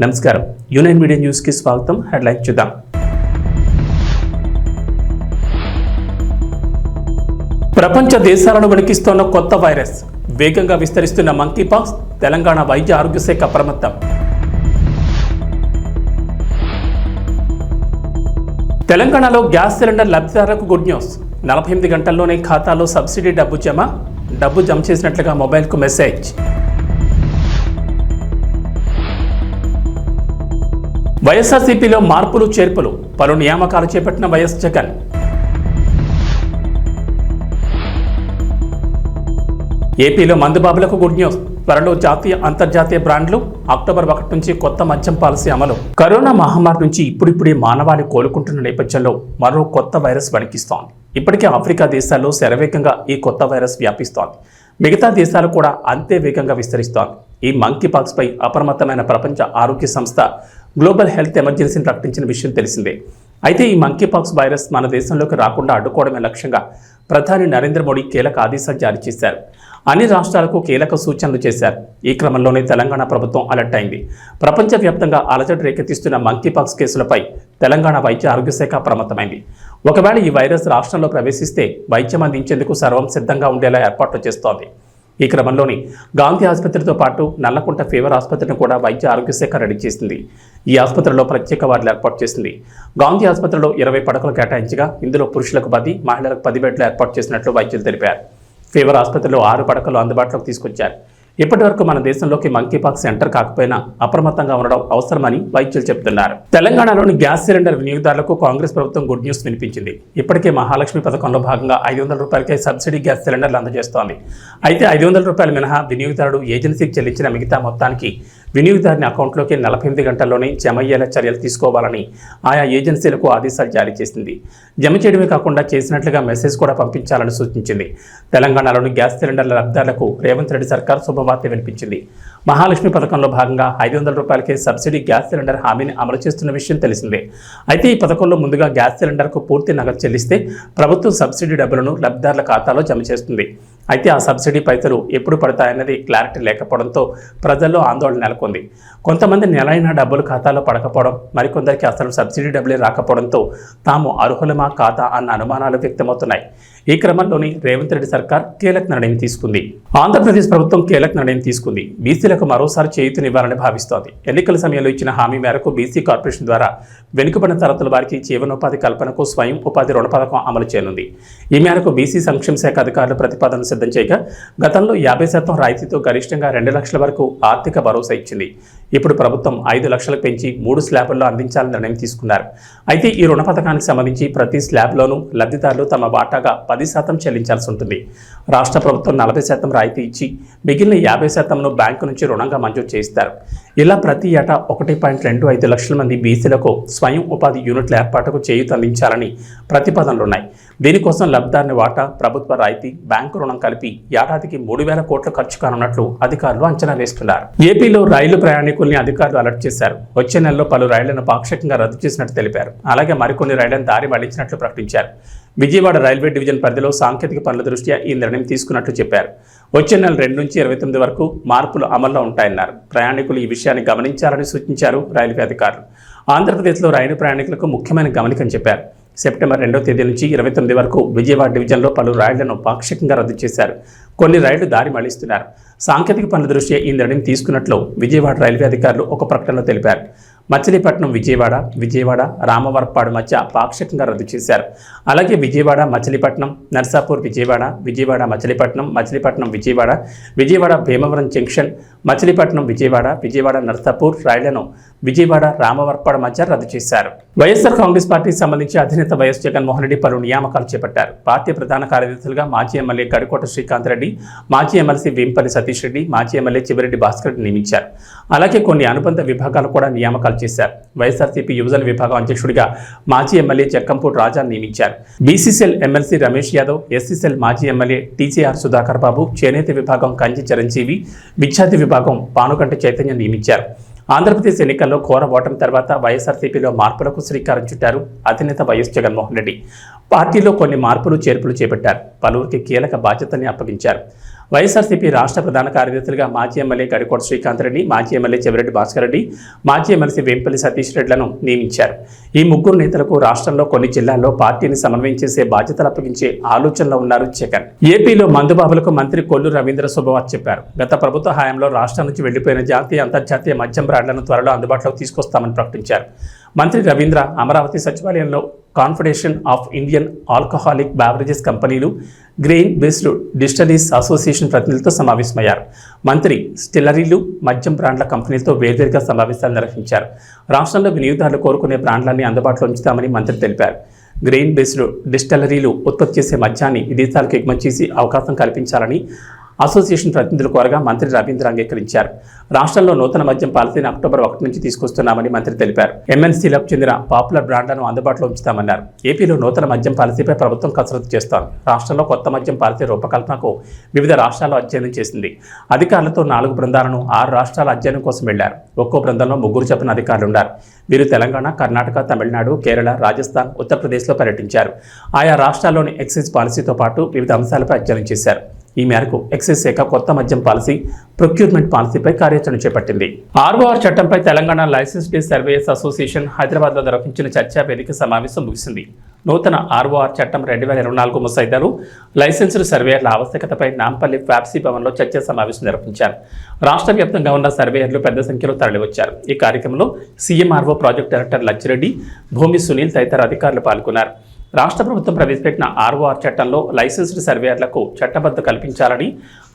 నమస్కారం. Union media న్యూస్కి స్వాగతం. హెడ్లైన్ చూద్దాం. ప్రపంచ దేశాలను వణికిస్తోన్న కొత్త వైరస్. వేగంగా విస్తరిస్తున్న మంకీపాక్స్ తెలంగాణ వైద్య ఆరోగ్య శాఖ అప్రమత్తం తెలంగాణలో గ్యాస్ సిలిండర్ లబ్ధిదారులకు గుడ్ న్యూస్. నలభై ఎనిమిది గంటల్లోనే ఖాతాలో సబ్సిడీ డబ్బు జమ. డబ్బు జమ చేసినట్లుగా మొబైల్కు మెసేజ్. వైఎస్ఆర్సీపీలో మార్పులు చేర్పులు. పలు నియామకాలు చేపట్టిన వైఎస్ జగన్. ఏపీలో మందుబాబులకు గుడ్ న్యూస్. త్వరలో జాతీయ అంతర్జాతీయ బ్రాండ్లు. అక్టోబర్ ఒకటి నుంచి కొత్త మద్యం పాలసీ అమలు. కరోనా మహమ్మారి నుంచి ఇప్పుడిప్పుడే మానవాళి కోలుకుంటున్న నేపథ్యంలో మరో కొత్త వైరస్ వణికిస్తోంది. ఇప్పటికే ఆఫ్రికా దేశాల్లో శరవేగంగా ఈ కొత్త వైరస్ వ్యాపిస్తోంది. మిగతా దేశాలు కూడా అంతే వేగంగా విస్తరిస్తోంది. ఈ మంకీ పాక్స్పై అప్రమత్తమైన ప్రపంచ ఆరోగ్య సంస్థ గ్లోబల్ హెల్త్ ఎమర్జెన్సీని ప్రకటించిన విషయం తెలిసిందే. అయితే ఈ మంకీ పాక్స్ వైరస్ మన దేశంలోకి రాకుండా అడ్డుకోవడమే లక్ష్యంగా ప్రధాని నరేంద్ర మోడీ కీలక ఆదేశాలు జారీ చేశారు. అన్ని రాష్ట్రాలకు కీలక సూచనలు చేశారు. ఈ క్రమంలోనే తెలంగాణ ప్రభుత్వం అలర్ట్ అయింది. ప్రపంచవ్యాప్తంగా అలజడి రేకెత్తిస్తున్న మంకీపాక్స్ కేసులపై తెలంగాణ వైద్య ఆరోగ్య శాఖ ఒకవేళ ఈ వైరస్ రాష్ట్రంలో ప్రవేశిస్తే వైద్యం అందించేందుకు సర్వం సిద్ధంగా ఉండేలా ఏర్పాట్లు చేస్తోంది. ఈ క్రమంలోని గాంధీ ఆసుపత్రితో పాటు నల్లకుంట ఫీవర్ ఆసుపత్రిని కూడా వైద్య ఆరోగ్య శాఖ రెడీ చేసింది. ఈ ఆసుపత్రిలో ప్రత్యేక వార్డులు ఏర్పాటు చేసింది. గాంధీ ఆసుపత్రిలో ఇరవై పడకలు కేటాయించగా ఇందులో పురుషులకు పది మహిళలకు పది బెడ్లు ఏర్పాటు చేసినట్లు వైద్యులు తెలిపారు. ఫీవర్ ఆసుపత్రిలో ఆరు పడకలు అందుబాటులోకి తీసుకొచ్చారు. ఇప్పటి వరకు మన దేశంలోకి మంకీపాక్స్ సెంటర్ కాకపోయినా అప్రమత్తంగా ఉండడం అవసరమని వైద్యులు చెబుతున్నారు. తెలంగాణలోని గ్యాస్ సిలిండర్ వినియోగదారులకు కాంగ్రెస్ ప్రభుత్వం గుడ్ న్యూస్ వినిపించింది. ఇప్పటికే మహాలక్ష్మి పథకంలో భాగంగా ఐదు వందల రూపాయలకే సబ్సిడీ గ్యాస్ సిలిండర్లు అందజేస్తోంది. అయితే ఐదు వందల రూపాయల మినహా వినియోగదారుడు ఏజెన్సీకి చెల్లించిన మిగతా మొత్తానికి వినియోగదారుని అకౌంట్లోకి నలభై ఎనిమిది గంటల్లోనే జమ అయ్యేలా చర్యలు తీసుకోవాలని ఆయా ఏజెన్సీలకు ఆదేశాలు జారీ చేసింది. జమ చేయడమే కాకుండా చేసినట్లుగా మెసేజ్ కూడా పంపించాలని సూచించింది. తెలంగాణలోని గ్యాస్ సిలిండర్ల లబ్ధాలకు రేవంత్ రెడ్డి సర్కార్ శుభవార్త వినిపించింది. మహాలక్ష్మి పథకంలో భాగంగా ఐదు వందల రూపాయలకే సబ్సిడీ గ్యాస్ సిలిండర్ హామీని అమలు చేస్తున్న విషయం తెలిసిందే. అయితే ఈ పథకంలో ముందుగా గ్యాస్ సిలిండర్కు పూర్తి నగదు చెల్లిస్తే ప్రభుత్వం సబ్సిడీ డబ్బులను లబ్ధిదారుల ఖాతాలో జమ చేస్తుంది. అయితే ఆ సబ్సిడీ పైసలు ఎప్పుడు పడతాయన్నది క్లారిటీ లేకపోవడంతో ప్రజల్లో ఆందోళన నెలకొంది. కొంతమంది నెలైన డబ్బులు ఖాతాలో పడకపోవడం మరికొందరికి అసలు సబ్సిడీ డబ్బులే రాకపోవడంతో తాము అర్హులమా కాదా అన్న అనుమానాలు వ్యక్తమవుతున్నాయి. ఈ క్రమంలోని రేవంత్ రెడ్డి సర్కార్ కీలక నిర్ణయం తీసుకుంది. ఆంధ్రప్రదేశ్ ప్రభుత్వం కీలక నిర్ణయం తీసుకుంది. బీసీలకు మరోసారి చేయూతనివ్వాలని భావిస్తోంది. ఎన్నికల సమయంలో ఇచ్చిన హామీ మేరకు బీసీ కార్పొరేషన్ ద్వారా వెనుకబడిన తరగతుల వారికి జీవనోపాధి కల్పనకు స్వయం ఉపాధి రుణ పథకం అమలు చేయనుంది. ఈ మేరకు బీసీ సంక్షేమ శాఖ అధికారులు ప్రతిపాదన సిద్ధం చేయగా గతంలో యాభై శాతం రాయితీతో గరిష్టంగా రెండు లక్షల వరకు ఆర్థిక భరోసా ఇచ్చింది. ఇప్పుడు ప్రభుత్వం ఐదు లక్షలకు పెంచి మూడు స్లాబుల్లో అందించాలని నిర్ణయం తీసుకున్నారు. అయితే ఈ రుణ పథకానికి సంబంధించి ప్రతి స్లాబ్లోనూ లబ్ధిదారులు తమ వాటాగా పది శాతం చెల్లించాల్సి ఉంటుంది. రాష్ట్ర ప్రభుత్వం నలభై శాతం రాయితీ ఇచ్చి మిగిలిన యాభై శాతంను బ్యాంకు నుంచి రుణంగా మంజూరు చేయిస్తారు. ఇలా ప్రతి ఏటా ఒకటి పాయింట్ రెండు ఐదు లక్షల మంది బీసీలకు స్వయం ఉపాధి యూనిట్ల ఏర్పాటుకు చేయూత అందించాలని ప్రతిపాదనలున్నాయి దీనికోసం లబ్ధిదారుని వాటా ప్రభుత్వ రాయితీ బ్యాంకు రుణం కలిపి ఏడాదికి మూడు వేల కోట్లు ఖర్చు కానున్నట్లు అధికారులు అంచనా వేస్తున్నారు. ఏపీలో రైలు ప్రయాణికుల్ని అధికారులు అలర్ట్ చేశారు. వచ్చే నెలలో పలు రైళ్ళను పాక్షికంగా రద్దు చేసినట్టు తెలిపారు. అలాగే మరికొన్ని రైళ్ళను దారి మళ్ళించినట్లు ప్రకటించారు. విజయవాడ రైల్వే డివిజన్ పరిధిలో సాంకేతిక పనుల దృష్ట్యా ఈ నిర్ణయం తీసుకున్నట్లు చెప్పారు. వచ్చే నెల రెండు నుంచి ఇరవై తొమ్మిది వరకు మార్పులు అమల్లో ఉంటాయన్నారు. ప్రయాణికులు ఈ విషయాన్ని గమనించాలని సూచించారు రైల్వే అధికారులు. ఆంధ్రప్రదేశ్లో రైలు ప్రయాణికులకు ముఖ్యమైన గమనికని చెప్పారు. సెప్టెంబర్ రెండో తేదీ నుంచి ఇరవై తొమ్మిది వరకు విజయవాడ డివిజన్లో పలు రైళ్ళను పాక్షికంగా రద్దు చేశారు. కొన్ని రైళ్ళు దారి మళ్ళిస్తున్నారు. సాంకేతిక పనుల దృష్ట్యా ఈ నిర్ణయం తీసుకున్నట్లు విజయవాడ రైల్వే అధికారులు ఒక ప్రకటనలో తెలిపారు. మచిలీపట్నం విజయవాడ విజయవాడ రామవరపాడు మధ్య పాక్షికంగా రద్దు చేశారు. అలాగే విజయవాడ మచిలీపట్నం నర్సాపూర్ విజయవాడ విజయవాడ మచిలీపట్నం మచిలీపట్నం విజయవాడ విజయవాడ భీమవరం జంక్షన్ మచిలీపట్నం విజయవాడ విజయవాడ నర్సాపూర్ రైళ్ళను విజయవాడ రామవరపాడు మధ్య రద్దు చేశారు. వైఎస్ఆర్ కాంగ్రెస్ పార్టీకి సంబంధించి అధినేత వైఎస్ జగన్మోహన్ రెడ్డి పలు నియామకాలు చేపట్టారు. పార్టీ ప్రధాన కార్యదర్శులుగా మాజీ ఎమ్మెల్యే గడికోట శ్రీకాంత్ రెడ్డి మాజీ ఎమ్మెల్సీ వేంపల్లి సతీష్ రెడ్డి మాజీ ఎమ్మెల్యే చివరెడ్డి భాస్కర్ రెడ్డి నియమించారు. అలాగే కొన్ని అనుబంధ విభాగాలు కూడా నియామకాలు చేశారు. వైఎస్ఆర్సీపీ యువజన విభాగం అధ్యక్షుడిగా మాజీ ఎమ్మెల్యే జక్కంపూడి రాజా నియమించారు. BCCL MLC Ramesh Yadav SCCL మాజీ ఎమ్మెల్యే టీజీఆర్ సుధాకర్ బాబు చేనేత విభాగం కంచి చిరంజీవి విద్యార్థి విభాగం పానుకంట చైతన్య నియమించారు. ఆంధ్రప్రదేశ్ ఎన్నికల్లో ఘోర ఓటమి తర్వాత వైఎస్ఆర్సీపీలో మార్పులకు శ్రీకారం చుట్టారు అధినేత వైఎస్ జగన్మోహన్ రెడ్డి. పార్టీలో కొన్ని మార్పులు చేర్పులు చేపట్టారు. పలువురికి కీలక బాధ్యతని అప్పగించారు. వైఎస్ఆర్సీపీ రాష్ట్ర ప్రధాన కార్యదర్శులుగా మాజీ ఎమ్మెల్యే గడికోట శ్రీకాంత్ రెడ్డి మాజీ ఎమ్మెల్యే చెవిరెడ్డి భాస్కర్ రెడ్డి మాజీ ఎమ్మెల్సీ వేంపల్లి సతీష్ రెడ్లను నియమించారు. ఈ ముగ్గురు నేతలకు రాష్ట్రంలో కొన్ని జిల్లాల్లో పార్టీని సమన్వయం చేసే బాధ్యతలు అప్పగించే ఆలోచనలో ఉన్నారు జగన్. ఏపీలో మందుబాబులకు మంత్రి కొల్లు రవీంద్ర శుభవార్ చెప్పారు. గత ప్రభుత్వ హయాంలో రాష్ట్రం నుంచి వెళ్ళిపోయిన జాతీయ అంతర్జాతీయ మద్యం బ్రాండ్లను త్వరలో అందుబాటులోకి తీసుకొస్తామని ప్రకటించారు. మంత్రి రవీంద్ర అమరావతి సచివాలయంలో confederation of Indian alcoholic beverages కంపెనీలు గ్రెయిన్ బేస్డ్ డిస్టరీస్ అసోసియేషన్ ప్రతినిధులతో సమావేశమయ్యారు. మంత్రి స్టిల్లరీలు మద్యం బ్రాండ్ల కంపెనీలతో వేర్వేరుగా సమావేశాలు నిర్వహించారు. రాష్ట్రంలో వినియోగదారులు కోరుకునే బ్రాండ్లన్నీ అందుబాటులో ఉంచుతామని మంత్రి తెలిపారు. గ్రెయిన్ బేస్డ్ డిస్టలరీలు ఉత్పత్తి చేసే మద్యాన్ని విదేశాలకు ఎగుమతి చేసి అవకాశం కల్పించాలని అసోసియేషన్ ప్రతినిధులు కోరగా మంత్రి రవీంద్ర అంగీకరించారు. రాష్ట్రంలో నూతన మద్యం పాలసీని అక్టోబర్ ఒకటి నుంచి తీసుకొస్తున్నామని మంత్రి తెలిపారు. ఎంఎన్సీలకు చెందిన పాపులర్ బ్రాండ్లను అందుబాటులో ఉంచుతామన్నారు. ఏపీలో నూతన మద్యం పాలసీపై ప్రభుత్వం కసరత్తు చేస్తోంది. రాష్ట్రంలో కొత్త మద్యం పాలసీ రూపకల్పనకు వివిధ రాష్ట్రాల్లో అధ్యయనం చేసింది. అధికారులతో నాలుగు బృందాలను ఆరు రాష్ట్రాల అధ్యయనం కోసం వెళ్ళారు. ఒక్కో బృందంలో ముగ్గురు చెప్పిన అధికారులు ఉన్నారు వీరు తెలంగాణ కర్ణాటక తమిళనాడు కేరళ రాజస్థాన్ ఉత్తరప్రదేశ్లో పర్యటించారు. ఆయా రాష్ట్రాల్లోని ఎక్సైజ్ పాలసీతో పాటు వివిధ అంశాలపై అధ్యయనం చేశారు. ఈ మేరకు ఎక్సైజ్ శాఖ కొత్త మద్యం పాలసీ ప్రొక్యూర్మెంట్ పాలసీపై కార్యాచరణ చేపట్టింది. ఆర్ఓఆర్ చట్టంపై Telangana licensed surveyors association హైదరాబాద్లో నిర్వహించిన చర్చా వేదిక సమావేశం ముగిసింది. నూతన ఆర్ఓఆర్ చట్టం రెండు వేల ఇరవై నాలుగు ముసైదాలు లైసెన్స్డ్ సర్వేయర్ల ఆవశ్యకతపై నాంపల్లి ఫ్యాప్సీ భవన్లో చర్చా సమావేశం నిర్వహించారు. రాష్ట్ర వ్యాప్తంగా ఉన్న సర్వేయర్లు పెద్ద సంఖ్యలో తరలివచ్చారు. ఈ కార్యక్రమంలో సీఎంఆర్ఓ ప్రాజెక్ట్ డైరెక్టర్ లచ్చిరెడ్డి భూమి సునీల్ తదితర అధికారులు పాల్గొన్నారు. రాష్ట్ర ప్రభుత్వం ప్రవేశపెట్టిన ఆర్ఓఆర్ చట్టంలో లైసెన్స్డ్ సర్వేయర్లకు చట్టబద్ధ కల్పించాలని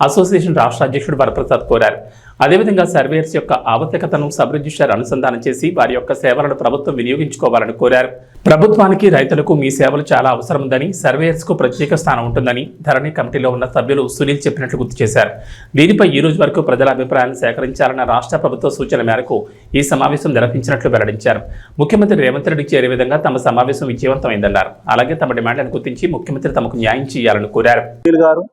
అసోసియేషన్ రాష్ట్ర అధ్యక్షుడు వరప్రసాద్ కోరారు. అదేవిధంగా సర్వేయర్స్ యొక్క ఆవశ్యకతను సబ్ రిజిస్టార్ అనుసంధానం చేసి వారి యొక్క సేవలను ప్రభుత్వం వినియోగించుకోవాలని కోరారు. ప్రభుత్వానికి రైతులకు మీ సేవలు చాలా అవసరం ఉందని సర్వేయర్స్కు ప్రత్యేక స్థానం ఉంటుందని ధరణి కమిటీలో ఉన్న సభ్యులు సునీల్ చెప్పినట్లు గుర్తు చేశారు. దీనిపై ఈ రోజు వరకు ప్రజల అభిప్రాయాలను సేకరించాలన్న రాష్ట్ర ప్రభుత్వ సూచన మేరకు ఈ సమావేశం నిర్వహించినట్లు వెల్లడించారు. ముఖ్యమంత్రి రేవంత్ రెడ్డి చేరే విధంగా తమ సమావేశం విజయవంతమైందన్నారు. అలాగే తమ డిమాండ్లను గుర్తించి ముఖ్యమంత్రి తమకు న్యాయం చేయాలని కోరారు. గారు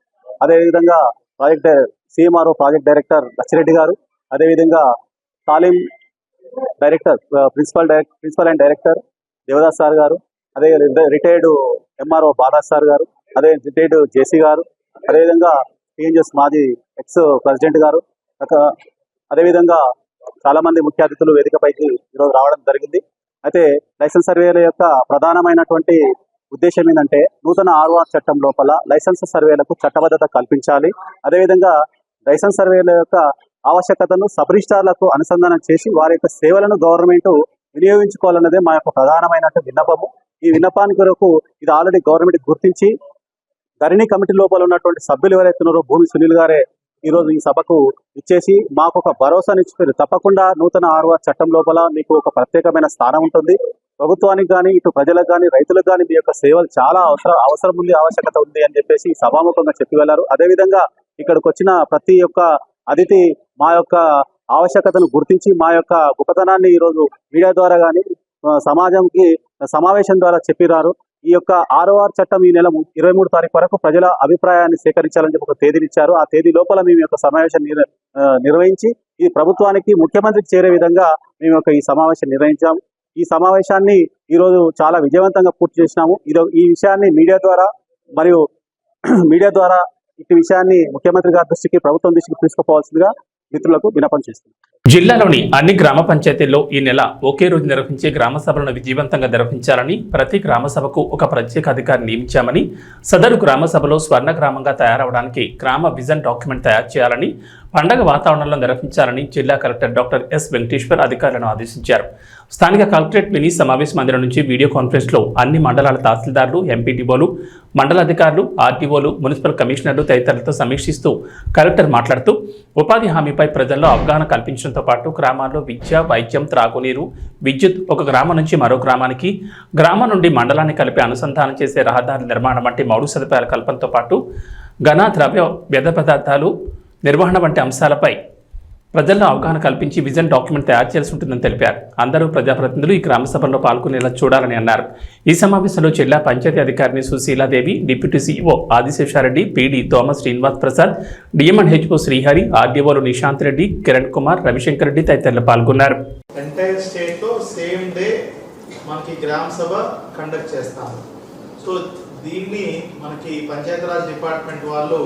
అదేవిధంగా project CMRO project director Lachireddy గారు. అదేవిధంగా తాలీం director principal direct principal and director Devadas sir గారు. అదే రిటైర్డ్ ఎంఆర్ఓ బాదాస్ సార్ గారు. అదే రిటైర్డ్ జేసీ గారు. అదేవిధంగా టీఎన్జిఎస్ మాజీ ఎక్స్ ప్రెసిడెంట్ గారు. అదేవిధంగా చాలా మంది ముఖ్య అతిథులు వేదికపైకి ఈరోజు రావడం జరిగింది. అయితే లైసెన్స్ సర్వేల యొక్క ప్రధానమైనటువంటి ఉద్దేశం ఏంటంటే నూతన ఆర్ఓఆర్ చట్టం లోపల లైసెన్స్ సర్వేలకు చట్టబద్ధత కల్పించాలి. అదేవిధంగా లైసెన్స్ సర్వేల యొక్క ఆవశ్యకతను సబ్ రిజిస్టార్లకు అనుసంధానం చేసి వారి యొక్క సేవలను గవర్నమెంట్ వినియోగించుకోవాలన్నదే మా యొక్క ప్రధానమైన విన్నపము. ఈ విన్నపానికి కొరకు ఇది ఆల్రెడీ గవర్నమెంట్ గుర్తించి ధరణి కమిటీ లోపల ఉన్నటువంటి సభ్యులు ఎవరైతే ఉన్నారో భూమి సునీల్ గారే ఈ రోజు ఈ సభకు ఇచ్చేసి మాకు ఒక భరోసాని ఇచ్చిపోయారు తప్పకుండా నూతన ఆర్ఓఆర్ చట్టం లోపల మీకు ఒక ప్రత్యేకమైన స్థానం ఉంటుంది. ప్రభుత్వానికి కానీ ఇటు ప్రజలకు కానీ రైతులకు కానీ మీ యొక్క సేవలు చాలా అవసరం అవసరం ఉంది ఆవశ్యకత ఉంది అని చెప్పేసి సభాముఖంగా చెప్పి వెళ్ళారు. అదేవిధంగా ఇక్కడికి వచ్చిన ప్రతి ఒక్క అతిథి మా యొక్క ఆవశ్యకతను గుర్తించి మా యొక్క గొప్పతనాన్ని ఈరోజు మీడియా ద్వారా కానీ సమాజంకి సమావేశం ద్వారా చెప్పిరారు. ఈ యొక్క ఆర్ఓఆర్ చట్టం ఈ నెల ఇరవై మూడు తారీఖు వరకు ప్రజల అభిప్రాయాన్ని సేకరించాలని చెప్పి ఒక తేదీని ఇచ్చారు. ఆ తేదీ లోపల మేము యొక్క సమావేశం నిర్వహించి ఈ ప్రభుత్వానికి ముఖ్యమంత్రికి చేరే విధంగా మేము యొక్క ఈ సమావేశం నిర్వహించాము ఈ సమావేశాన్ని ఈ రోజు చాలా విజయవంతంగా పూర్తి చేసినాము. ఇది ఈ విషయాన్ని మీడియా ద్వారా మరియు మీడియా ద్వారా ఈ విషయాన్ని ముఖ్యమంత్రి గారి దృష్టికి ప్రభుత్వం దృష్టికి తీసుకుపోవాల్సిందిగా మిత్రులకు వినపం చేస్తున్నాం. జిల్లాలోని అన్ని గ్రామ పంచాయతీల్లో ఈ నెల ఒకే రోజు నిర్వహించే గ్రామ సభలను విజయవంతంగా నిర్వహించాలని ప్రతి గ్రామ సభకు ఒక ప్రత్యేక అధికారి నియమించామని సదరు గ్రామ సభలో స్వర్ణ గ్రామంగా తయారవడానికి గ్రామ విజన్ డాక్యుమెంట్ తయారు చేయాలని పండగ వాతావరణంలో నిర్వహించాలని జిల్లా కలెక్టర్ డాక్టర్ ఎస్ వెంకటేశ్వర్ అధికారులను ఆదేశించారు. స్థానిక కలెక్టరేట్ మినీ సమావేశ మందిరం నుంచి వీడియో కాన్ఫరెన్స్లో అన్ని మండలాల తహసీల్దార్లు ఎంపీడీఓలు మండల అధికారులు ఆర్టీఓలు మున్సిపల్ కమిషనర్లు తదితరులతో సమీక్షిస్తూ కలెక్టర్ మాట్లాడుతూ ఉపాధి హామీపై ప్రజల్లో అవగాహన తో పాటు గ్రామాల్లో విద్య వైద్యం త్రాగునీరు విద్యుత్ ఒక గ్రామం నుంచి మరో గ్రామానికి గ్రామం నుండి మండలాన్ని కలిపి అనుసంధానం చేసే రహదారి నిర్మాణం వంటి మౌడు సదుపాయాల కల్పనతో పాటు ఘన ద్రవ్య వ్యర్థ పదార్థాలు నిర్వహణ వంటి అంశాలపై ప్రజల్లో అవగాహన కల్పించి విజన్ డాక్యుమెంట్ తయారు చేయాల్సి ఉంటుందని తెలిపారు. అందరూ ప్రజాప్రతినిధులు ఈ గ్రామసభలో పాల్గొనేలా చూడాలని అన్నారు. ఈ సమావేశంలో జిల్లా పంచాయతీ అధికారిని Sushiladevi deputy CEO Adiseshareddy PD తోమ శ్రీనివాస్ ప్రసాద్ డిఎంఎన్ హెచ్ఓ శ్రీహరి ఆర్డీఓలు నిశాంత్ రెడ్డి కిరణ్ కుమార్ రవిశంకర్ రెడ్డి తదితరులు పాల్గొన్నారు. ఎంటైర్ స్టేట్లో సేమ్ డే మనకి గ్రామ సభ కండక్ట్ చేస్తాము సో దీన్ని మనకి పంచాయతీరాజ్ డిపార్ట్మెంట్ వాళ్ళు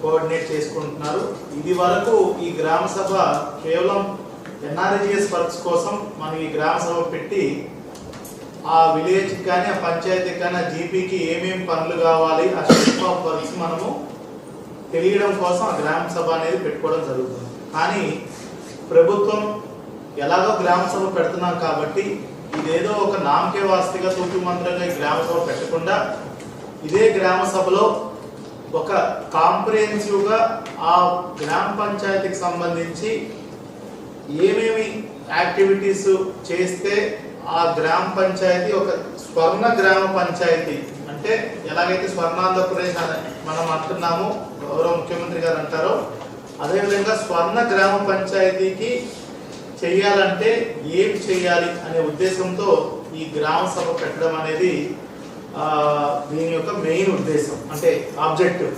కోఆర్డినేట్ చేసుకుంటున్నారు. ఇది వరకు ఈ గ్రామ సభ కేవలం ఎన్ఆర్జిఎస్ వర్క్స్ కోసం మనం ఈ గ్రామ సభ పెట్టి ఆ విలేజ్కి కానీ ఆ పంచాయతీకి కానీ ఆ జీపీకి ఏమేమి పనులు కావాలి ఆ షేప్ ఆఫ్ వర్క్స్ మనము తెలియడం కోసం ఆ గ్రామ సభ అనేది పెట్టుకోవడం జరుగుతుంది. కానీ ప్రభుత్వం ఎలాగో గ్రామ సభ పెడుతున్నాం కాబట్టి ఇదేదో ఒక నామకే వాస్తిగా తూతు మంత్రంగా ఈ గ్రామ సభ పెట్టకుండా ఇదే గ్రామ సభలో ఒక కాంప్రిహెన్సివ్గా ఆ గ్రామ పంచాయతీకి సంబంధించి ఏమేమి యాక్టివిటీస్ చేస్తే ఆ గ్రామ పంచాయతీ ఒక స్వర్ణ గ్రామ పంచాయతీ అంటే ఎలాగైతే స్వర్ణాంధ్రప్రదేశ్ అని మనం అంటున్నామో గౌరవ ముఖ్యమంత్రి గారు అంటారో అదేవిధంగా స్వర్ణ గ్రామ పంచాయతీకి చేయాలంటే ఏం చేయాలి అనే ఉద్దేశంతో ఈ గ్రామ సభ పెట్టడం అనేది దీని యొక్క మెయిన్ ఉద్దేశం అంటే ఆబ్జెక్టివ్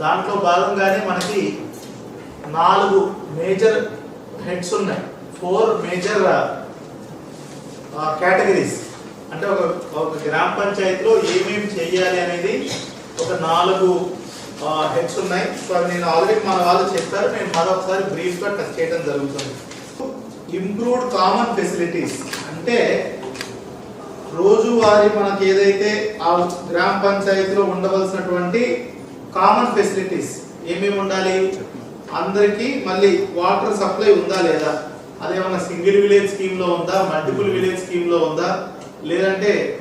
దాంట్లో భాగంగానే మనకి నాలుగు మేజర్ హెడ్స్ ఉన్నాయి. Four major categories. అంటే ఒక ఒక గ్రామ పంచాయతీలో ఏమేమి చేయాలి అనేది ఒక నాలుగు హెడ్స్ ఉన్నాయి. సో నేను ఆల్రెడీ మన వాళ్ళు చెప్పారు. నేను మరొకసారి బ్రీఫ్గా టచ్ చేయడం జరుగుతుంది. ఇంప్రూవ్డ్ కామన్ ఫెసిలిటీస్ అంటే రోజువారీ మనకి ఏదైతే ఆ గ్రామ పంచాయతీలో ఉండవలసినటువంటి కామన్ ఫెసిలిటీస్ ఏమేమి ఉండాలి? అందరికీ మళ్ళీ వాటర్ సప్లై ఉందా లేదా? అదేమన్నా సింగిల్ విలేజ్ స్కీమ్లో ఉందా? మల్టిపుల్ విలేజ్ స్కీమ్లో ఉందా? లేదంటే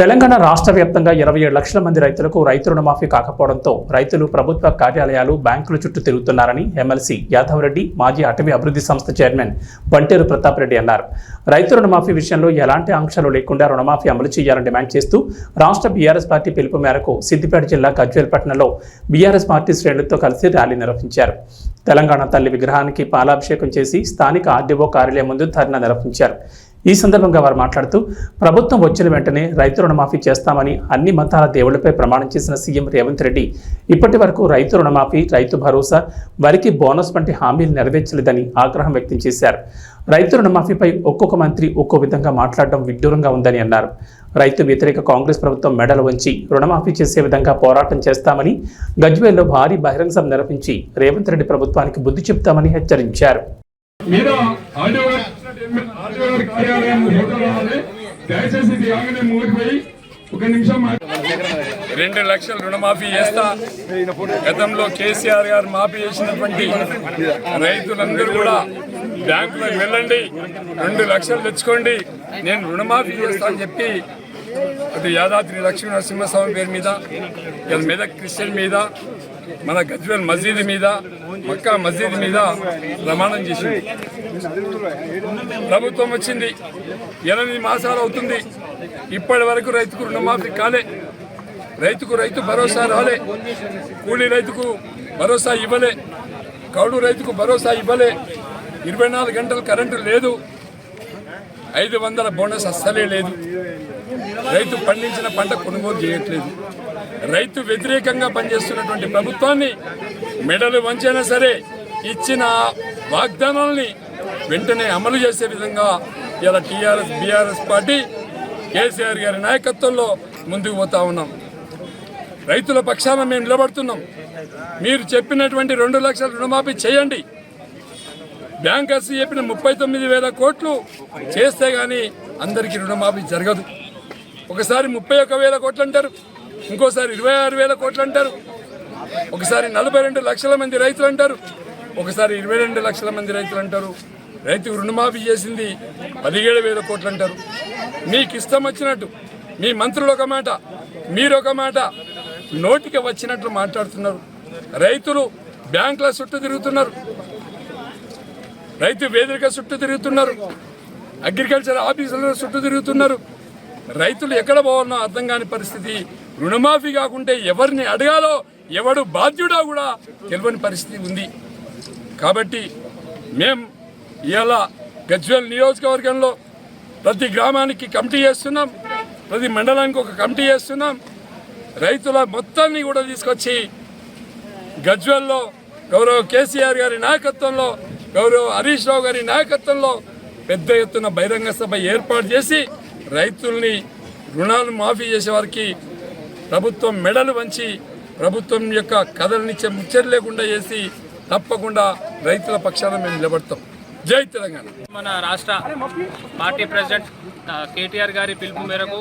తెలంగాణ రాష్ట్ర వ్యాప్తంగా ఇరవై ఏడు లక్షల మంది రైతులకు రైతు రుణమాఫీ కాకపోవడంతో రైతులు ప్రభుత్వ కార్యాలయాలు బ్యాంకుల చుట్టూ తిరుగుతున్నారని ఎమ్మెల్సీ యాదవ్ రెడ్డి మాజీ అటవీ అభివృద్ధి సంస్థ చైర్మన్ బంటేరు ప్రతాప్ రెడ్డి అన్నారు. రైతు రుణమాఫీ విషయంలో ఎలాంటి ఆంక్షలు లేకుండా రుణమాఫీ అమలు చేయాలని డిమాండ్ చేస్తూ రాష్ట్ర బీఆర్ఎస్ పార్టీ పిలుపు మేరకు సిద్దిపేట జిల్లా గజ్వేల్పట్నంలో బీఆర్ఎస్ పార్టీ శ్రేణులతో కలిసి ర్యాలీ నిర్వహించారు. తెలంగాణ తల్లి విగ్రహానికి పాలాభిషేకం చేసి స్థానిక ఆర్డీఓ కార్యాలయం ముందు ధర్నా నిర్వహించారు. ఈ సందర్భంగా వారు మాట్లాడుతూ ప్రభుత్వం వచ్చిన వెంటనే రైతు రుణమాఫీ చేస్తామని అన్ని మతాల దేవుళ్ళపై ప్రమాణం చేసిన సీఎం రేవంత్ రెడ్డి ఇప్పటి వరకు రైతు రుణమాఫీ రైతు భరోసా వరికి బోనస్ వంటి హామీలు నెరవేర్చలేదని ఆగ్రహం వ్యక్తం చేశారు. రైతు రుణమాఫీపై ఒక్కొక్క మంత్రి ఒక్కో విధంగా మాట్లాడడం విడ్డూరంగా ఉందని అన్నారు. రైతు వ్యతిరేక కాంగ్రెస్ ప్రభుత్వం మెడలు వంచి రుణమాఫీ చేసే విధంగా పోరాటం చేస్తామని గజ్వేల్లో భారీ బహిరంగ సభ నిర్వహించి రేవంత్ రెడ్డి ప్రభుత్వానికి బుద్ధి చెప్తామని హెచ్చరించారు మీద ఆడియో ఆడియో గారి కార్యాలయం రావాలి దయచేసి ఇది ఆగనే ఒక నిమిషం రెండు లక్షల రుణమాఫీ చేస్తా. గతంలో కేసీఆర్ గారు మాఫీ చేసినటువంటి రైతులందరూ కూడా బ్యాంకులకు వెళ్ళండి. రెండు లక్షలు తెచ్చుకోండి. నేను రుణమాఫీ చేస్తా అని చెప్పి అది యాదాద్రి లక్ష్మీ నరసింహస్వామి పేరు మీద మీద మెదక్ క్రిస్టియన్ మీద మన గజ్వేల్ మసీద్ మీద మక్కా మసీద్ మీద ప్రమాణం చేసింది. ప్రభుత్వం వచ్చింది. ఎనిమిది మాసాలు అవుతుంది. ఇప్పటి వరకు రైతుకు రుణమాఫీ కాలే. రైతుకు రైతు భరోసా రాలే. కూలీ రైతుకు భరోసా ఇవ్వలే. కౌడు రైతుకు భరోసా ఇవ్వలే. ఇరవై నాలుగు గంటలు కరెంటు లేదు. ఐదు వందల బోనస్ అస్సలే లేదు. రైతు పండించిన పంట కొనుగోలు చేయట్లేదు. రైతు వ్యతిరేకంగా పనిచేస్తున్నటువంటి ప్రభుత్వాన్ని మెడలు వంచైనా సరే ఇచ్చిన వాగ్దానాల్ని వెంటనే అమలు చేసే విధంగా ఇలా టీఆర్ఎస్ బీఆర్ఎస్ పార్టీ కేసీఆర్ గారి నాయకత్వంలో ముందుకు పోతా ఉన్నాం. రైతుల పక్షాన మేము నిలబడుతున్నాం. మీరు చెప్పినటువంటి రెండు లక్షల రుణమాఫీ చేయండి. బ్యాంకర్స్ చెప్పిన ముప్పై తొమ్మిది వేల కోట్లు చేస్తే కానీ అందరికీ రుణమాఫీ జరగదు. ఒకసారి ముప్పై ఒక్క వేల కోట్లు అంటారు. ఇంకోసారి ఇరవై ఆరు వేల కోట్లు అంటారు. ఒకసారి నలభై రెండు లక్షల మంది రైతులు అంటారు. ఒకసారి ఇరవై రెండు లక్షల మంది రైతులు అంటారు. రైతుకు రుణమాఫీ చేసింది పదిహేడు వేల కోట్లు అంటారు. మీకు ఇష్టం వచ్చినట్టు మీ మంత్రులు ఒక మాట మీరు ఒక మాట నోటికి వచ్చినట్లు మాట్లాడుతున్నారు. రైతులు బ్యాంకుల చుట్టూ తిరుగుతున్నారు. రైతు వేదిక చుట్టూ తిరుగుతున్నారు. అగ్రికల్చర్ ఆఫీసుల చుట్టూ తిరుగుతున్నారు. రైతులు ఎక్కడ పోవాలనో అర్థం కాని పరిస్థితి రుణమాఫీ కాకుంటే ఎవరిని అడగాలో ఎవడు బాధ్యుడో కూడా తెలియని పరిస్థితి ఉంది. కాబట్టి మేం ఇవాళ గజ్వేల్ నియోజకవర్గంలో ప్రతి గ్రామానికి కమిటీ చేస్తున్నాం ప్రతి మండలానికి ఒక కమిటీ చేస్తున్నాం. రైతుల మొత్తాన్ని కూడా తీసుకొచ్చి గజ్వెల్లో గౌరవ కేసీఆర్ గారి నాయకత్వంలో గౌరవ హరీష్ రావు గారి నాయకత్వంలో పెద్ద ఎత్తున బహిరంగ సభ ఏర్పాటు చేసి రైతుల్ని రుణాలు మాఫీ చేసే వారికి ప్రభుత్వం మెడలు వంచి ప్రభుత్వం యొక్క కథలనిచ్చే ముచ్చట లేకుండా చేసి తప్పకుండా రైతుల పక్షాన మేము నిలబడతాం. జై తెలంగాణ. మన రాష్ట్ర పార్టీ ప్రెసిడెంట్ కేటీఆర్ గారి పిలుపు మేరకు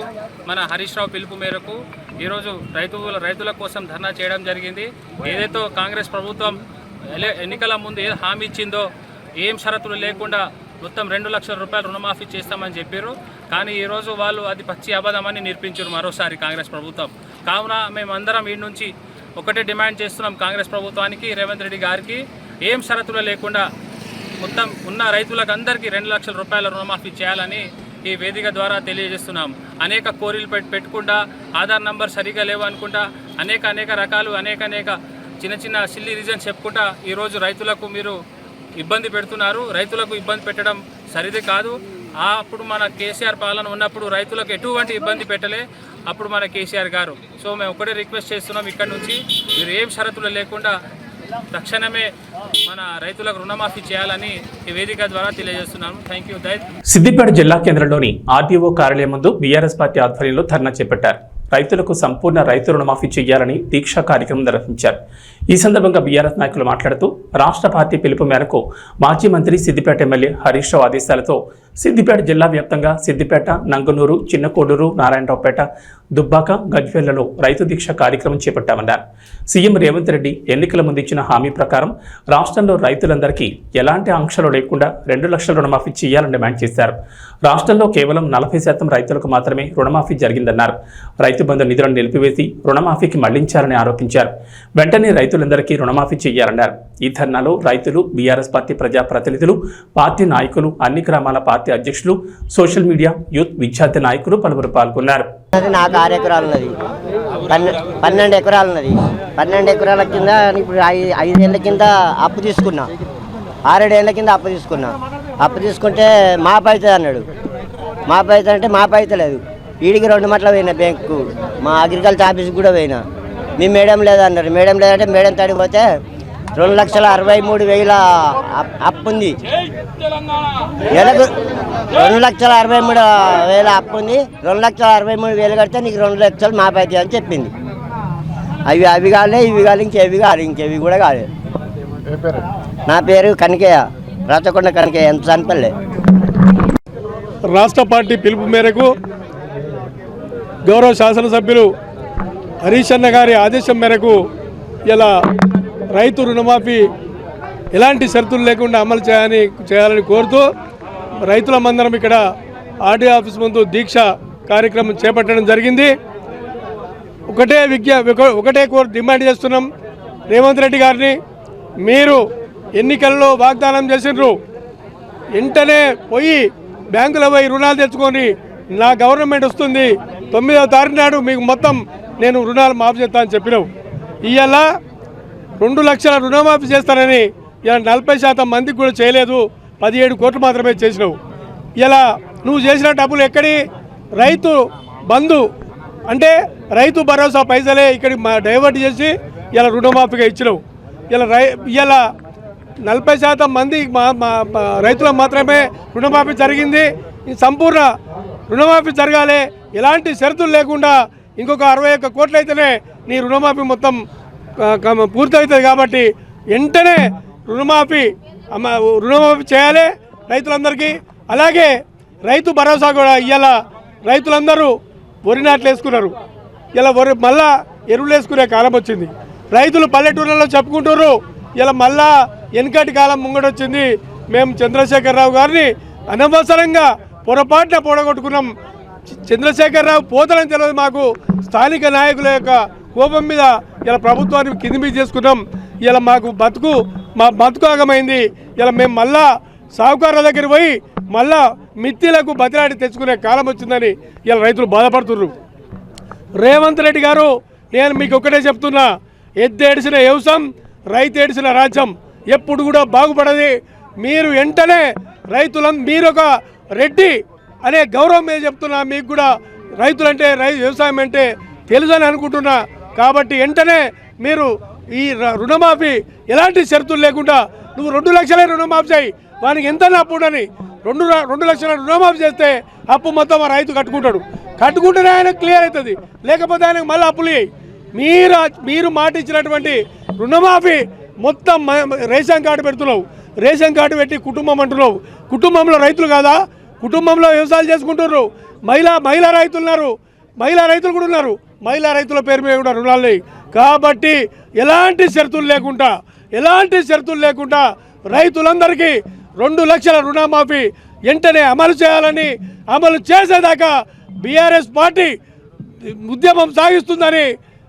మన హరీష్ రావు పిలుపు మేరకు ఈరోజు రైతుల రైతుల కోసం ధర్నా చేయడం జరిగింది. ఏదైతే కాంగ్రెస్ ప్రభుత్వం ఎన్నికల ముందు ఏ హామీ ఇచ్చిందో ఏం షరతులు లేకుండా మొత్తం రెండు లక్షల రూపాయలు రుణమాఫీ చేస్తామని చెప్పారు కానీ ఈరోజు వాళ్ళు అది పచ్చి అబద్ధమని నిర్పించారు మరోసారి కాంగ్రెస్ ప్రభుత్వం. కావున మేమందరం ఈ నుంచి ఒకటే డిమాండ్ చేస్తున్నాం కాంగ్రెస్ ప్రభుత్వానికి రేవంత్ రెడ్డి గారికి. ఏం షరతులు లేకుండా మొత్తం ఉన్న రైతులకు అందరికీ రెండు లక్షల రూపాయల రుణమాఫీ చేయాలని ఈ వేదిక ద్వారా తెలియజేస్తున్నాం. అనేక కోరికలు పెట్ పెట్టుకుంటా ఆధార్ నంబర్ సరిగా లేవు అనుకుంటా అనేక అనేక రకాలు అనేక అనేక చిన్న చిన్న సిల్లీ రీజన్స్ చెప్పుకుంటా ఈరోజు రైతులకు మీరు ఇబ్బంది పెడుతున్నారు. రైతులకు ఇబ్బంది పెట్టడం సరిది కాదు. అప్పుడు మన కేసీఆర్ పాలన ఉన్నప్పుడు రైతులకు ఎటువంటి ఇబ్బంది పెట్టలే. అప్పుడు మన కేసీఆర్ గారు. సో మేము ఒకటే రిక్వెస్ట్ చేస్తున్నాం ఇక్కడ నుంచి మీరు ఏం షరతులు లేకుండా తక్షణమే మన రైతులకు రుణమాఫీ చేయాలని ఈ వేదిక ద్వారా తెలియజేస్తున్నాను. థ్యాంక్ యూ సిద్దిపేట జిల్లా కేంద్రంలోని ఆర్టీఓ కార్యాలయం ముందు బీఆర్ఎస్ పార్టీ ఆధ్వర్యంలో ధర్నా చేపట్టారు. రైతులకు సంపూర్ణ రైతు రుణమాఫీ చేయాలని దీక్షా కార్యక్రమం నిర్వహించారు. ఈ సందర్భంగా బీఆర్ఎస్ నాయకులు మాట్లాడుతూ రాష్ట్ర పార్టీ పిలుపు మేరకు మాజీ మంత్రి సిద్దిపేట ఎమ్మెల్యే హరీష్ రావు ఆదేశాలతో సిద్దిపేట జిల్లా వ్యాప్తంగా సిద్దిపేట నంగనూరు చిన్నకోడూరు నారాయణరావుపేట దుబ్బాక గజ్వేళ్ళలో రైతు దీక్ష కార్యక్రమం చేపట్టామన్నారు. సీఎం రేవంత్ రెడ్డి ఎన్నికల ముందు ఇచ్చిన హామీ ప్రకారం రాష్ట్రంలో రైతులందరికీ ఎలాంటి ఆంక్షలు లేకుండా రెండు లక్షల రుణమాఫీ చేయాలని డిమాండ్ చేశారు. రాష్ట్రంలో కేవలం నలభై శాతం రైతులకు మాత్రమే రుణమాఫీ జరిగిందన్నారు. రైతు బంధు నిధులను నిలిపివేసి రుణమాఫీకి మళ్ళించారని ఆరోపించారు. వెంటనే రైతు రైతులందరికీ రుణమాఫీ చేయాలన్నారు ఈ ధర్నాలో రైతులు బీఆర్ఎస్ పార్టీ ప్రజాప్రతినిధులు పార్టీ నాయకులు అన్ని గ్రామాల పార్టీ అధ్యక్షులు సోషల్ మీడియా యూత్ విద్యార్థి నాయకులు పలువురు పాల్గొన్నారు. అది నాకు ఆరు ఎకరాలు ఉన్నది పన్నెండు ఎకరాలు ఉన్నది పన్నెండు ఎకరాల కింద ఇప్పుడు ఐదేళ్ళ కింద అప్పు తీసుకున్నా. ఆరేడేళ్ళ కింద అప్పు తీసుకున్నా. అప్పు తీసుకుంటే మా అవుతుంది అన్నాడు. మా అవుతుంది అంటే మాపు లేదు. వీడికి రెండు మట్ల పోయినా బ్యాంకు. మా అగ్రికల్చర్ ఆఫీస్కి కూడా పోయినా. మీ మేడం లేదన్నారు. మేడం లేదంటే మేడం తడికి పోతే రెండు లక్షల అరవై మూడు వేల అప్- అప్పు ఉంది. నెలకు రెండు లక్షల అరవై మూడు వేల అప్పు ఉంది. రెండు లక్షల అరవై మూడు వేలు కడితే నీకు రెండు లక్షలు మాపైతాయి అని చెప్పింది. అవి అవి కాలే ఇవి కాదు ఇంకేవి కాదు ఇంకేవి కూడా కాదు నా పేరు కనకయ్య. రాచకొండ కనకయ్య ఎంత చనిపల్లె రాష్ట్ర పార్టీ పిలుపు మేరకు గౌరవ శాసనసభ్యులు హరీష్ అన్న గారి ఆదేశం మేరకు ఇలా రైతు రుణమాఫీ ఎలాంటి షరతులు లేకుండా అమలు చేయాలని చేయాలని కోరుతూ రైతుల మందరం ఇక్కడ ఆర్డీ ఆఫీస్ ముందు దీక్ష కార్యక్రమం చేపట్టడం జరిగింది. ఒకటే విజ్ఞ ఒక- ఒకటే కోరు డిమాండ్ చేస్తున్నాం. రేవంత్ రెడ్డి గారిని మీరు ఎన్నికల్లో వాగ్దానం చేసిండ్రు. వెంటనే పోయి బ్యాంకుల పోయి రుణాలు తెచ్చుకొని నా గవర్నమెంట్ వస్తుంది. తొమ్మిదవ తారీఖు నాడు మీకు మొత్తం నేను రుణాలు మాఫీ చేస్తా అని చెప్పినావు. ఇవాళ రెండు లక్షల రుణమాఫీ చేస్తానని ఇలా నలభై శాతం మందికి కూడా చేయలేదు. పదిహేడు కోట్లు మాత్రమే చేసినావు. ఇలా నువ్వు చేసిన డబ్బులు ఎక్కడి? రైతు బంధు. అంటే రైతు భరోసా పైసలే ఇక్కడికి మా డైవర్ట్ చేసి ఇలా రుణమాఫీగా ఇచ్చినావు. ఇలా రై ఇలా నలభై శాతం మంది మా మా రైతులకు మాత్రమే రుణమాఫీ జరిగింది. సంపూర్ణ రుణమాఫీ జరగాలి. ఎలాంటి షరతులు లేకుండా ఇంకొక అరవై ఒక్క కోట్లు అయితేనే నీ రుణమాఫీ మొత్తం పూర్తవుతుంది కాబట్టి వెంటనే రుణమాఫీ అమ్మ రుణమాఫీ చేయాలి రైతులందరికీ. అలాగే రైతు భరోసా కూడా ఇవాళ రైతులందరూ వరి నాట్లు వేసుకున్నారు. ఇలా వరి మళ్ళా ఎరువులు వేసుకునే కాలం వచ్చింది. రైతులు పల్లెటూళ్ళలో చెప్పుకుంటున్నారు. ఇలా మళ్ళా వెనకటి కాలం ముంగడొచ్చింది మేము చంద్రశేఖరరావు గారిని అనవసరంగా పొరపాటున పొడగొట్టుకున్నాం. చంద్రశేఖరరావు పోతలని తెలియదు మాకు. స్థానిక నాయకుల యొక్క కోపం మీద ఇలా ప్రభుత్వాన్ని కింది మీద చేసుకున్నాం. ఇలా మాకు బతుకు మా బతుకు ఆగమైంది. ఇలా మేము మళ్ళా సాహుకారుల దగ్గర పోయి మళ్ళా మిత్తిలకు బతిలాడి తెచ్చుకునే కాలం వచ్చిందని ఇలా రైతులు బాధపడుతున్నారు రేవంత్ రెడ్డి గారు నేను మీకు ఒక్కటే చెప్తున్నా. ఎద్దేడిసిన వ్యవసాయం రైతు ఏడిసిన రాజ్యం ఎప్పుడు కూడా బాగుపడది. మీరు వెంటనే రైతులం మీరు ఒక రెడ్డి అనే గౌరవం మీద చెప్తున్నా. మీకు కూడా రైతులంటే రై వ్యవసాయం అంటే తెలుసు అని అనుకుంటున్నా. కాబట్టి వెంటనే మీరు ఈ రుణమాఫీ ఎలాంటి షరతులు లేకుండా నువ్వు రెండు లక్షలే రుణమాఫీ చేయి. వానికి ఎంత అప్పు ఉండని రెండు రెండు లక్షల రుణమాఫీ చేస్తే అప్పు మొత్తం ఆ రైతు కట్టుకుంటాడు. కట్టుకుంటేనే ఆయన క్లియర్ అవుతుంది. లేకపోతే ఆయనకు మళ్ళీ అప్పులు ఇయ్యి. మీరు మీరు మాట ఇచ్చినటువంటి రుణమాఫీ మొత్తం రేషన్ కార్డు పెడుతున్నావు. రేషన్ కార్డు పెట్టి కుటుంబం అంటున్నావు. కుటుంబంలో రైతులు కాదా? కుటుంబంలో వ్యవసాయాలు చేసుకుంటున్నారు. మహిళా మహిళా రైతులు ఉన్నారు. మహిళా రైతులు కూడా ఉన్నారు. మహిళా రైతుల పేరు మీద కూడా రుణాలు కాబట్టి ఎలాంటి షరతులు లేకుండా ఎలాంటి షరతులు లేకుండా రైతులందరికీ రెండు లక్షల రుణమాఫీ వెంటనే అమలు చేయాలని అమలు చేసేదాకా బీఆర్ఎస్ పార్టీ ఉద్యమం సాగిస్తుందని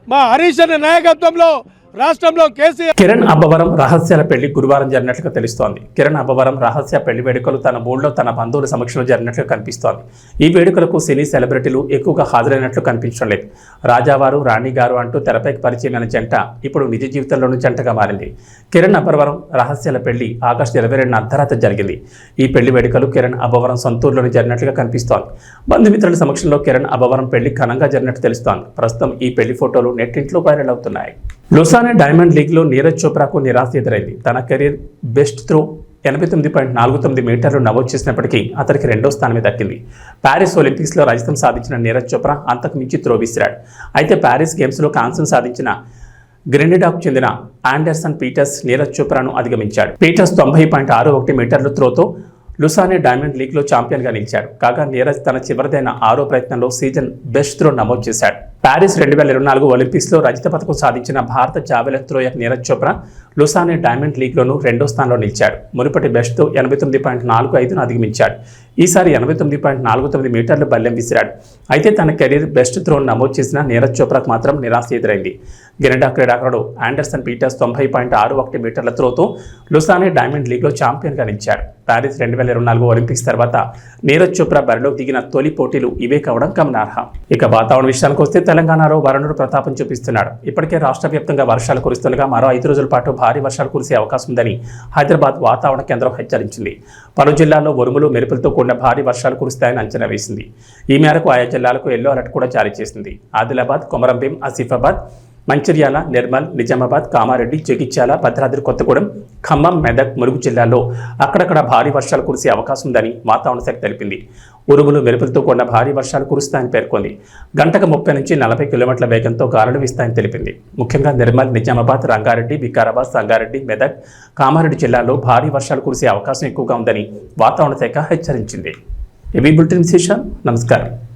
మా హరీష్ నాయకత్వంలో రాష్ట్రంలో కేసీఆర్ కిరణ్ అబ్బవరం రహస్యాల పెళ్ళి గురువారం జరిగినట్లుగా తెలుస్తోంది. కిరణ్ అబ్బవరం రహస్య పెళ్ళి వేడుకలు తన బోర్డులో తన బంధువుల సమక్షంలో జరిగినట్లు కనిపిస్తోంది. ఈ వేడుకలకు సినీ సెలబ్రిటీలు ఎక్కువగా హాజరైనట్లు కనిపించడం లేదు. రాజావారు రాణి గారు అంటూ తెరపైకి పరిచయమైన జంట ఇప్పుడు నిజ జీవితంలోనూ జంటగా మారింది. కిరణ్ అబ్బవరం రహస్యాల పెళ్ళి ఆగస్టు ఇరవై రెండున అర్ధరాత్రి జరిగింది. ఈ పెళ్ళి వేడుకలు కిరణ్ అబ్బవరం సొంతూరులోని జరిగినట్లుగా కనిపిస్తోంది. బంధుమిత్రుల సమక్షంలో కిరణ్ అబ్బవరం పెళ్ళి ఘనంగా జరిగినట్టు తెలుస్తోంది. ప్రస్తుతం ఈ పెళ్ళి ఫోటోలు నెట్టింట్లో వైరల్ అవుతున్నాయి. లుసానే డైమండ్ లీగ్లో నీరజ్ చోప్రాకు నిరాశ ఎదురైంది. తన కెరీర్ బెస్ట్ త్రో ఎనభై తొమ్మిది పాయింట్ నాలుగు తొమ్మిది మీటర్లు నమోదు చేసినప్పటికీ అతనికి రెండో స్థానమే దక్కింది. ప్యారిస్ ఒలింపిక్స్లో రజతం సాధించిన నీరజ్ చోప్రా అంతకు మించి త్రో విసిరాడు. అయితే ప్యారిస్ గేమ్స్లో కాంస్యం సాధించిన గ్రెనిడాకు చెందిన ఆండర్సన్ పీటర్స్ నీరజ్ చోప్రాను అధిగమించాడు. పీటర్స్ తొంభై పాయింట్ ఆరు ఒకటి మీటర్ల త్రోతో లుసానే డైమండ్ లీగ్లో ఛాంపియన్గా నిలిచాడు. కాగా నీరజ్ తన చివరిదైన ఆరో ప్రయత్నంలో సీజన్ బెస్ట్ త్రో నమోదు చేశాడు. ప్యారిస్ రెండు వేల ఇరవై నాలుగు ఒలింపిక్స్లో రజత పథకం సాధించిన భారత javelin thrower Neeraj Chopra Lausanne diamond లీగ్లోనూ రెండో స్థానంలో నిలిచాడు. మునుపటి బెస్ట్తో ఎనభై తొమ్మిది పాయింట్ నాలుగు ఐదును అధిగమించాడు ఈసారి ఎనభై తొమ్మిది పాయింట్ నాలుగు తొమ్మిది మీటర్లు బల్లెం విసిరాడు. అయితే తన కెరీర్ బెస్ట్ త్రోను నమోదు చేసిన నీరజ్ చోప్రాకు మాత్రం నిరాశ ఎదురైంది. కెనడా క్రీడాకారుడు ఆండర్సన్ పీటర్స్ తొంభై పాయింట్ ఆరు ఒకటి మీటర్ల త్రోతో లుసానే డైమండ్ లీగ్లో ఛాంపియన్గా నిలిచాడు. ప్యారిస్ రెండు వేల ఇరవై నాలుగు ఒలింపిక్స్ తర్వాత నీరజ్ చోప్రా బరిలోకి దిగిన తొలి పోటీలు ఇవే కావడం గమనార్హం. ఇక వాతావరణ విషయానికి వస్తే తెలంగాణలో వరుణుడు ప్రతాపం చూపిస్తున్నాడు. ఇప్పటికే రాష్ట్ర వ్యాప్తంగా వర్షాలు కురుస్తుండగా మరో ఐదు రోజుల పాటు భారీ వర్షాలు కురిసే అవకాశం ఉందని హైదరాబాద్ వాతావరణ కేంద్రం హెచ్చరించింది. పలు జిల్లాల్లో ఉరుములు మెరుపులతో కూడిన భారీ వర్షాలు కురుస్తాయని అంచనా వేసింది. ఈ మేరకు ఆయా జిల్లాలకు ఎల్లో అలర్ట్ కూడా జారీ చేసింది. ఆదిలాబాద్ కొమరంభీం ఆసిఫాబాద్ మంచిర్యాల నిర్మల్ నిజామాబాద్ కామారెడ్డి జగిత్యాల భద్రాద్రి కొత్తగూడెం ఖమ్మం మెదక్ ములుగు జిల్లాల్లో అక్కడక్కడ భారీ వర్షాలు కురిసే అవకాశం ఉందని వాతావరణ శాఖ తెలిపింది. ఉరుములు మెరుపులతో కూడిన భారీ వర్షాలు కురుస్తాయని పేర్కొంది. గంటకు ముప్పై నుంచి నలభై కిలోమీటర్ల వేగంతో గాలులు వీస్తాయని తెలిపింది. ముఖ్యంగా నిర్మల్ నిజామాబాద్ రంగారెడ్డి వికారాబాద్ సంగారెడ్డి మెదక్ కామారెడ్డి జిల్లాల్లో భారీ వర్షాలు కురిసే అవకాశం ఎక్కువగా ఉందని వాతావరణ శాఖ హెచ్చరించింది. ఇవి బులెటిన్ విశేషాలు. నమస్కారం.